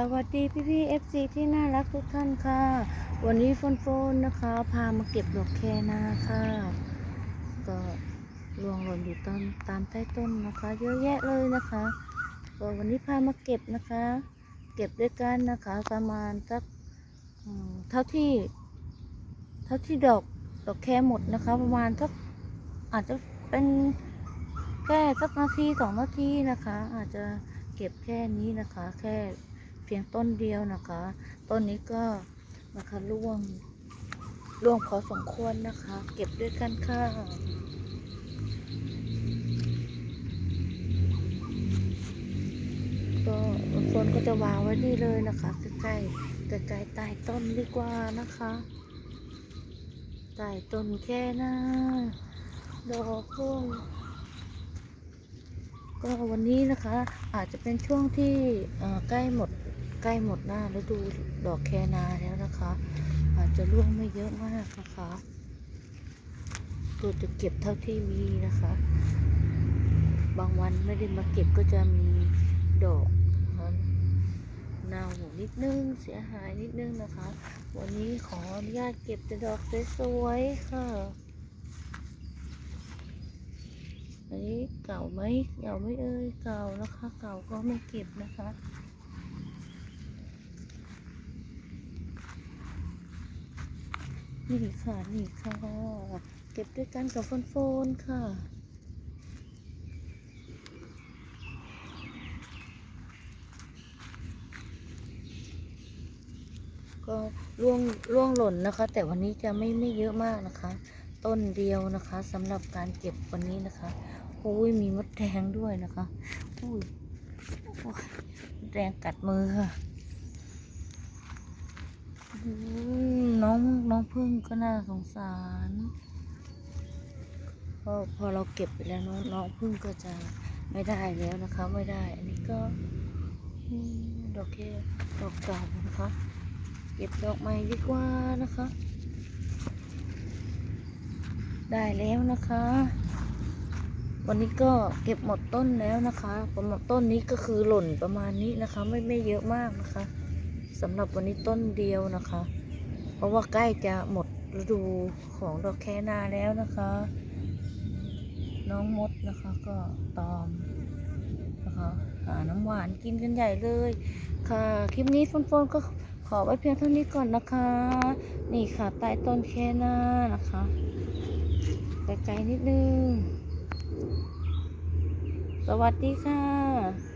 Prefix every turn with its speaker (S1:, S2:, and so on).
S1: สวัสดีพี่พี่เอฟซีที่น่ารักทุกท่านค่ะ วันนี้โฟนโฟนนะคะ พามาเก็บดอกแคนาค่ะ ก็รวงหล่นอยู่ตามตามใต้ต้นนะคะ เยอะแยะเลยนะคะก็วันนี้พามาเก็บนะคะ เก็บด้วยกันนะคะ ประมาณสักเท่าที่ เท่าที่ดอกดอกแคหมดนะคะ ประมาณสักอาจจะเป็นแค่สักนาทีสองนาทีนะคะ อาจจะเก็บแค่นี้นะคะ แค่ เพียงต้นเดียวนะคะ ต้นนี้ก็นะคะร่วงร่วงพอสมควรนะคะ เก็บด้วยกันค่ะก็บางคนก็จะวางไว้นี่เลยนะคะใกล้ๆใกล้ใต้ต้นดีกว่านะคะใต้ต้นแค่น้าดอกร่วงก็วันนี้นะคะอาจจะเป็นช่วงที่ใกล้หมด ล้หมดหน้าฤดูดอกแคนาแล้วนะคะ อาจจะร่วงไม่เยอะมากนะคะตัวจะเก็บเท่าที่มีนะคะ บางวันไม่ได้มาเก็บก็จะมีดอกเน่านิดนึงเสียหายนิดนึงนะคะ วันนี้ขออนุญาตเก็บแต่ดอกสวยๆค่ะอันนี้เก่าไหมเก่าไหม่เอ่ยเก่านะคะ เก่าก็ไม่เก็บนะคะ นี่ค่ะ นี่ค่ะ เก็บด้วยกันกับโฟนโฟนค่ะ ก็ร่วงร่วงหล่นนะคะ แต่วันนี้จะไม่ไม่เยอะมากนะคะ ต้นเดียวนะคะสำหรับการเก็บวันนี้นะคะโอ้ยมีมดแดงด้วยนะคะอุ้ยโอ้ยแดงกัดมือค่ะ น้องน้องพึ่งก็น่าสงสารพอพอเราเก็บไปแล้วน้องน้องพึ่งก็จะไม่ได้แล้วนะคะ ไม่ได้ อันนี้ก็ดอกแค่ดอกเก่านะคะ เก็บดอกใหม่ดีกว่านะคะ ได้แล้วนะคะ วันนี้ก็เก็บหมดต้นแล้วนะคะประมาณต้นนี้ก็คือหล่นประมาณนี้นะคะ ไม่ไม่เยอะมากนะคะสำหรับวันนี้ต้นเดียวนะคะ เพราะว่าใกล้จะหมดฤดูของดอกแคนาแล้วนะคะ น้องมดนะคะก็ตอมนะคะหาน้ำหวานกินกันใหญ่เลย ค่ะ คลิปนี้โฟนๆก็ขอไว้เพียงเท่านี้ก่อนนะคะ นี่ค่ะใต้ต้นแคนานะคะไกลๆนิดนึง สวัสดีค่ะ